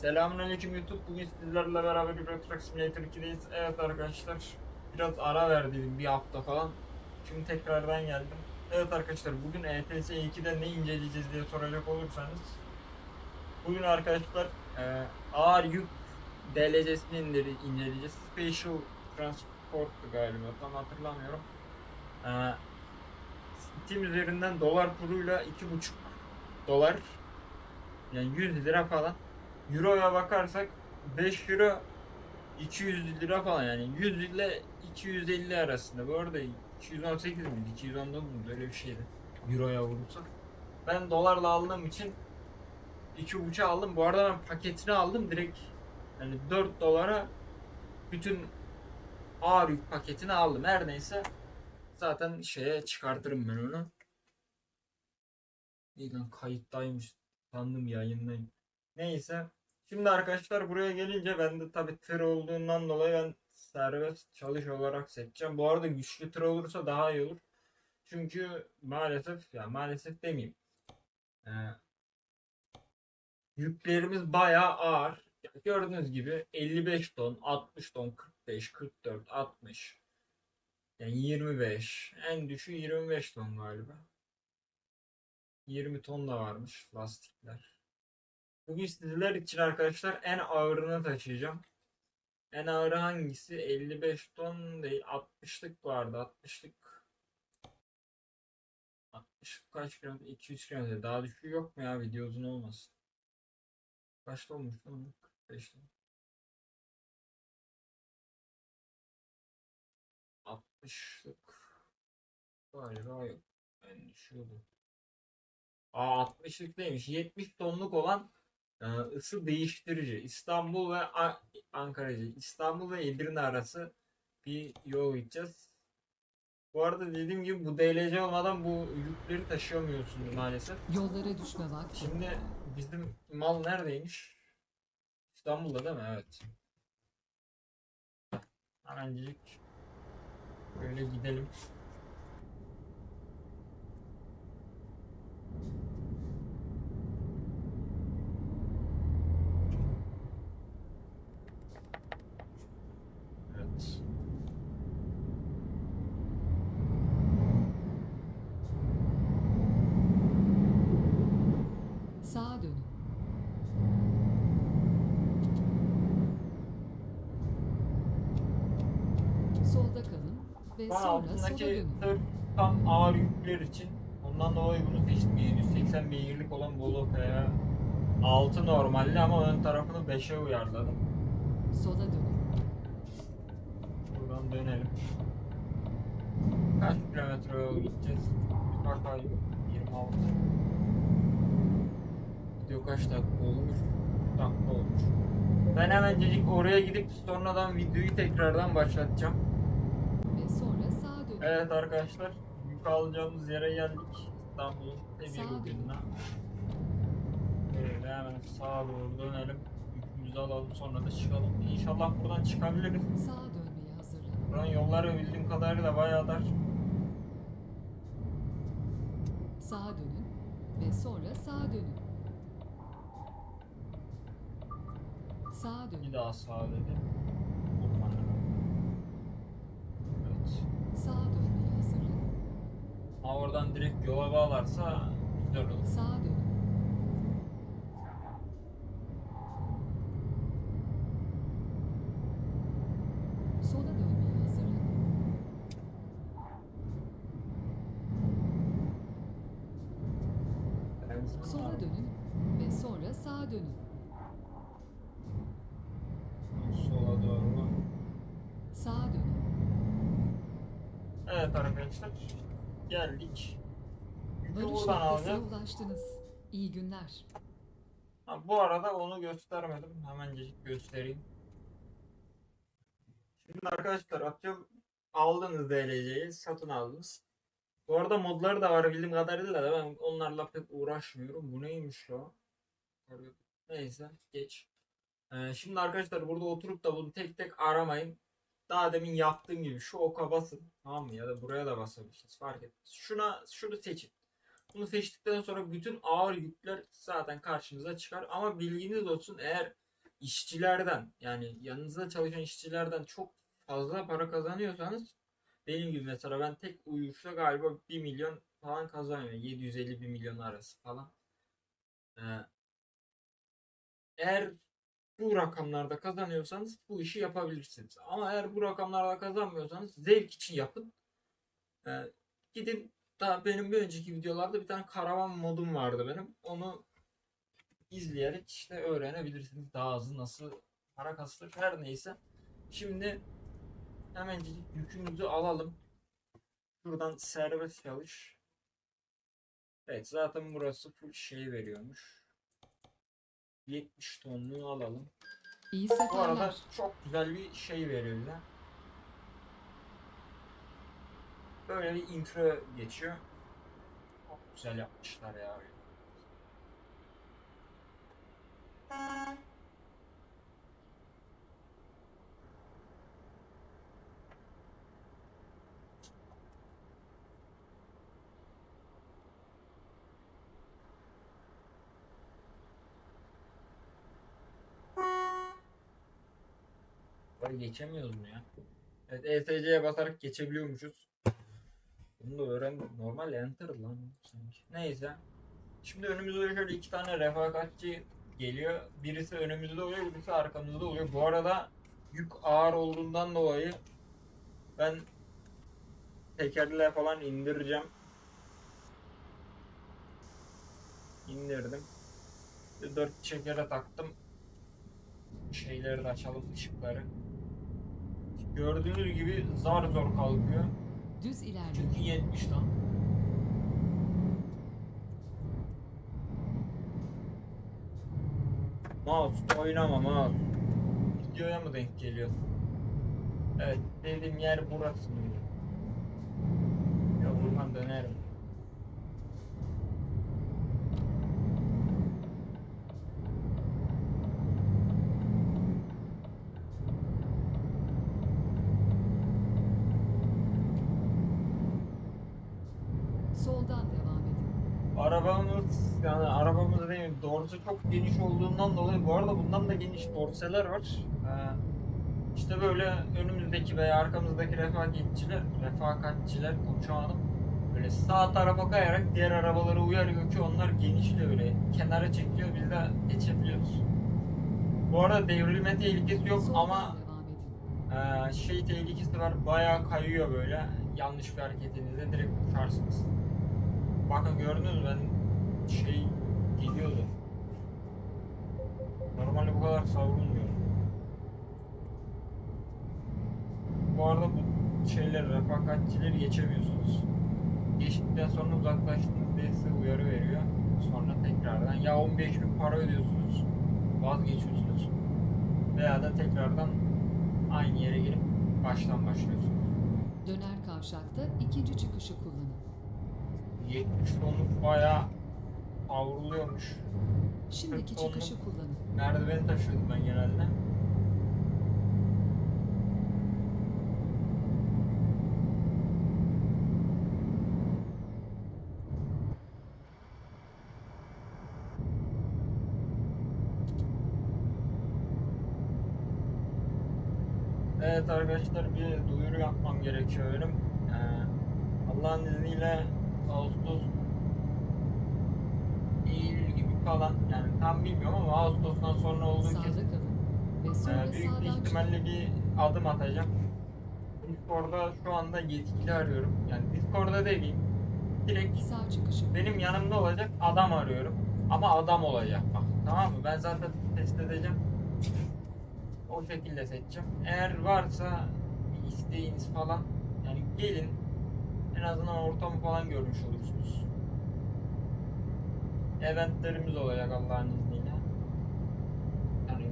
Selamünaleyküm YouTube. Bugün sizlerle beraber Euro Truck Simulator 2'deyiz. Evet arkadaşlar, biraz ara verdiydim bir hafta falan. Şimdi tekrardan geldim. Evet arkadaşlar, bugün ETS 2'de ne inceleyeceğiz diye soracak olursanız. Bugün arkadaşlar e, ağır yük DLC'sini inceleyeceğiz. Special Transport'tu galiba, tam hatırlamıyorum. E, Steam üzerinden dolar kuruyla 2,5 dolar yani 100 lira falan. Euro'ya bakarsak 5 euro 200 lira falan yani 100 ile 250 arasında. Bu arada 218 miydi? 219 muydu? Öyle bir şeydi. Euro'ya vurursa. Ben dolarla aldığım için 2.5'a aldım. Bu arada ben paketini aldım direkt yani 4 dolara bütün ağır yük paketini aldım. Her neyse zaten şeye çıkartırım ben onu. İyi lan kayıttaymış sandım yayındayım. Neyse. Şimdi arkadaşlar buraya gelince ben de tabi tır olduğundan dolayı ben serbest çalış olarak seçeceğim. Bu arada güçlü tır olursa daha iyi olur. Çünkü maalesef ya maalesef demeyeyim. Ee, yüklerimiz bayağı ağır. Gördüğünüz gibi 55 ton, 60 ton, 45, 44, 60. Yani 25. En düşüğü 25 ton galiba. 20 ton da varmış lastikler. Bugün sizler için arkadaşlar en ağırını taşıyacağım. En ağırı hangisi? 55 ton değil 60'lık vardı 60'lık. 60 kaç kilometre? 200 kilometre. Daha düşüğü yok mu ya video uzun olmasın. Kaçta olmuş lan? 45 ton. 60'lık. Galiba yok. En düşüğü bu. Aa 60'lık değilmiş. 70 tonluk olan ısı değiştirici. İstanbul ve Ankara'cı. İstanbul ve Edirne arası bir yol gideceğiz. Bu arada dediğim gibi bu DLC olmadan bu yükleri taşıyamıyorsunuz maalesef. Yollara düşme vakti. Şimdi bizim mal neredeymiş? İstanbul'da değil mi? Evet. Hemencik böyle gidelim. Evet. Sağa dönün. Solda kalın ve Bana sonra sola altındaki dönün. tır tam ağır yükler için. Ondan dolayı bunu seçtim. 780 beygirlik olan Volvo'ya 6 normalde ama ön tarafını 5'e uyarladım. Sola dönün. Buradan dönelim. Kaç kilometre yol gideceğiz? Bakalım 26. Video kaç dakika olmuş? Dakika olmuş. Ben hemencecik oraya gidip sonradan videoyu tekrardan başlatacağım. Ve sonra sağa dönün. Evet arkadaşlar, yük alacağımız yere geldik. İstanbul'un Emir bugününe. Böyle hemen sağa doğru dönelim. Yükümüzü alalım sonra da çıkalım. İnşallah buradan çıkabiliriz. Sağa dönmeye hazırlanın. Buranın yolları bildiğim kadarıyla bayağı dar. Sağa dönün ve sonra sağa dönün. Sağa Bir dönün. daha sağa dedi. Aman. Evet. Sağa dönmeye hazırlanın. Ha oradan direkt yola bağlarsa güzel olur. Sağa dönün. Sola dönmeye hazırlanın. Benzin var. Sola dönün ve sonra sağa dönün. Sola doğru. Sağa dönün. Evet arkadaşlar. Geldik. Yükü Varış buradan noktasına alacağız. ulaştınız. İyi günler. Ha, bu arada onu göstermedim. Hemencecik göstereyim. Şimdi arkadaşlar atıyorum aldınız DLC'yi satın aldınız. Bu arada modları da var bildiğim kadarıyla da ben onlarla pek uğraşmıyorum. Bu neymiş ya? Neyse geç. Ee, şimdi arkadaşlar burada oturup da bunu tek tek aramayın. Daha demin yaptığım gibi şu oka basın. Tamam mı? Ya da buraya da basabilirsiniz. Fark etmez. Şuna şunu seçin. Bunu seçtikten sonra bütün ağır yükler zaten karşınıza çıkar. Ama bilginiz olsun eğer işçilerden yani yanınızda çalışan işçilerden çok fazla para kazanıyorsanız benim gibi mesela ben tek uyuşta galiba 1 milyon falan kazanıyorum. 750 1 milyon arası falan. Ee, eğer bu rakamlarda kazanıyorsanız bu işi yapabilirsiniz. Ama eğer bu rakamlarda kazanmıyorsanız zevk için yapın. Ee, gidin daha benim bir önceki videolarda bir tane karavan modum vardı benim. Onu izleyerek işte öğrenebilirsiniz. Daha hızlı nasıl para kazanır her neyse. Şimdi hemencik yükümüzü alalım. Şuradan serbest çalış. Evet zaten burası full şey veriyormuş. 70 tonluğu alalım. İyi Bu arada çok güzel bir şey veriyor bize. Böyle bir intro geçiyor. Çok güzel yapmışlar ya. Burayı geçemiyoruz mu ya? Evet ESC'ye basarak geçebiliyormuşuz. Bunu da öğrendim. Normal enter lan sanki. Neyse. Şimdi önümüzde şöyle iki tane refakatçi geliyor. Birisi önümüzde oluyor, birisi arkamızda oluyor. Bu arada yük ağır olduğundan dolayı ben tekerle falan indireceğim. İndirdim. Dört çekere taktım. Şeyleri de açalım ışıkları. Gördüğünüz gibi zar zor kalkıyor. Düz ilerleyin. Çünkü 70 ton. Mouse oynama mouse. Videoya mı denk geliyor? Evet dediğim yer burası mıydı? Ya buradan dönerim. Soldan devam edin. Arabamız yani arabamız değil dorse çok geniş olduğundan dolayı bu arada bundan da geniş dorseler var. Ee, işte böyle önümüzdeki veya arkamızdaki refakatçiler, refakatçiler konuşamadım. Böyle sağ tarafa kayarak diğer arabaları uyarıyor ki onlar genişle böyle kenara çekiyor biz de geçebiliyoruz. Bu arada devrilme tehlikesi yok ama ee, şey tehlikesi var bayağı kayıyor böyle yanlış bir hareketinizde direkt uçarsınız. Bakın gördünüz mü ben şey gidiyordu. Normalde bu kadar savrulmuyor. Bu arada bu şeyleri refakatçileri geçemiyorsunuz. Geçtikten sonra uzaklaştığınız diye size uyarı veriyor. Sonra tekrardan ya 15 bin para ödüyorsunuz vazgeçiyorsunuz veya da tekrardan aynı yere girip baştan başlıyorsunuz. Döner kavşakta ikinci çıkışı kullanın. 70 tonluk bayağı kavruluyormuş. Şimdiki tonluk. çıkışı kullanın. Merdiveni taşıyordum ben genelde. Evet arkadaşlar bir duyuru yapmam gerekiyor benim. Ee, Allah'ın izniyle Ağustos Eylül gibi falan yani tam bilmiyorum ama Ağustos'tan sonra olduğu kesin. Ee, büyük bir ihtimalle bir adım atacağım. Discord'da şu anda yetkili arıyorum. Yani Discord'da değil. Direkt Sağ çıkışı benim yanımda olacak adam arıyorum. Ama adam olacak bak. Tamam mı? Ben zaten test edeceğim. O şekilde seçeceğim. Eğer varsa bir isteğiniz falan yani gelin en azından ortamı falan görmüş olursunuz. Eventlerimiz olacak Allah'ın izniyle. Yani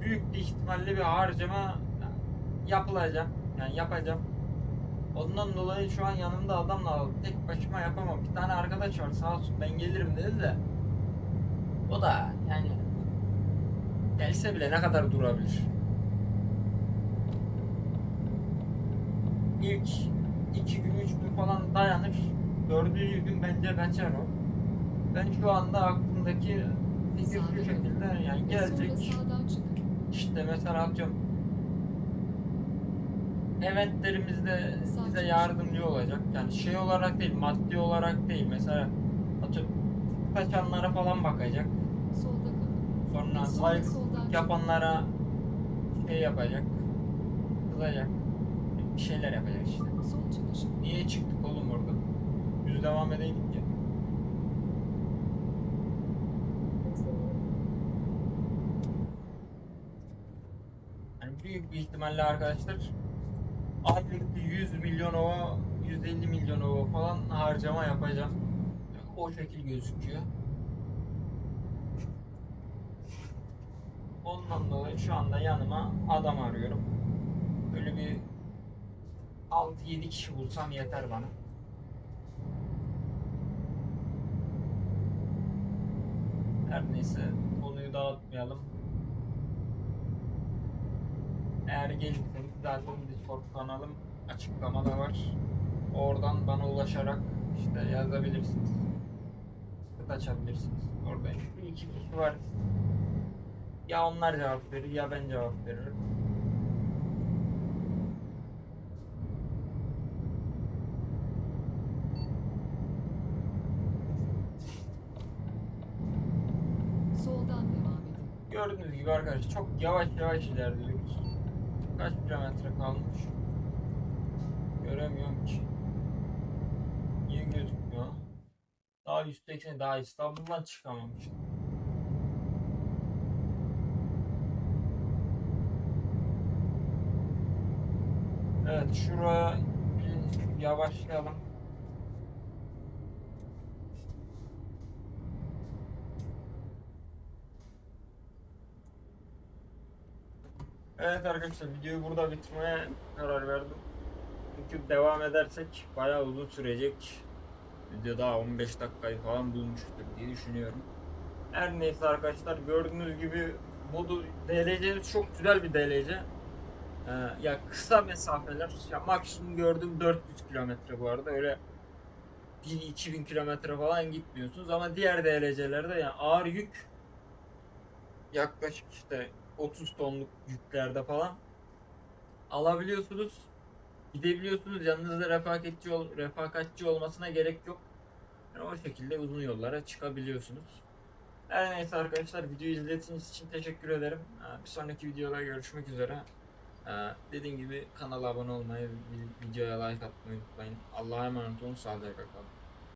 büyük bir ihtimalle bir harcama yapılacak. Yani yapacağım. Ondan dolayı şu an yanımda adamla tek başıma yapamam. Bir tane arkadaş var sağ olsun ben gelirim dedi de. O da yani gelse bile ne kadar durabilir? İlk iki gün üç gün falan dayanır. Dördüncü gün bence kaçar o. Ben şu anda aklımdaki fikir şu şekilde yani gelecek işte mesela atıyorum eventlerimizde çıkış. yardımcı olacak. Yani şey olarak değil, maddi olarak değil. Mesela atıyorum kaçanlara falan bakacak. Solda kalın. Sonra saygı yapanlara şey yapacak. Kızacak. Bir şeyler yapacak işte. Niye çıktık oğlum orada? Düz devam edeydik ya. Yani büyük bir ihtimalle arkadaşlar aylık bir 100 milyon ova, 150 milyon ova falan harcama yapacağım. O şekil gözüküyor. Ondan dolayı şu anda yanıma adam arıyorum. Böyle bir 6-7 kişi bulsam yeter bana. Her neyse konuyu dağıtmayalım. Eğer gelirseniz zaten Discord kanalım açıklamada var. Oradan bana ulaşarak işte yazabilirsiniz. Kıt açabilirsiniz. Orada şu iki kişi var. Ya onlar cevap verir ya ben cevap veririm. Soldan devam edin. Gördüğünüz gibi arkadaşlar çok yavaş yavaş ilerliyoruz. Kaç kilometre kalmış? Göremiyorum ki. Niye gözükmüyor? Daha 180 daha İstanbul'dan çıkamamış. Evet şuraya bir yavaşlayalım. Evet arkadaşlar videoyu burada bitirmeye karar verdim. Çünkü devam edersek bayağı uzun sürecek. Video daha 15 dakikayı falan bulmuştur diye düşünüyorum. Her neyse arkadaşlar gördüğünüz gibi modu DLC'miz çok güzel bir DLC. Ee, ya kısa mesafeler, ya maksimum gördüğüm 400 kilometre bu arada öyle 1000-2000 kilometre falan gitmiyorsunuz ama diğer DLC'lerde yani ağır yük yaklaşık işte 30 tonluk yüklerde falan alabiliyorsunuz. Gidebiliyorsunuz. Yanınızda refakatçi, ol, refakatçi olmasına gerek yok. Yani o şekilde uzun yollara çıkabiliyorsunuz. Her neyse arkadaşlar videoyu izlediğiniz için teşekkür ederim. Ee, Bir sonraki videoda görüşmek üzere. Ee, Dediğim gibi kanala abone olmayı, vi- videoya like atmayı unutmayın. Allah'a emanet olun. Sağlıcakla kalın.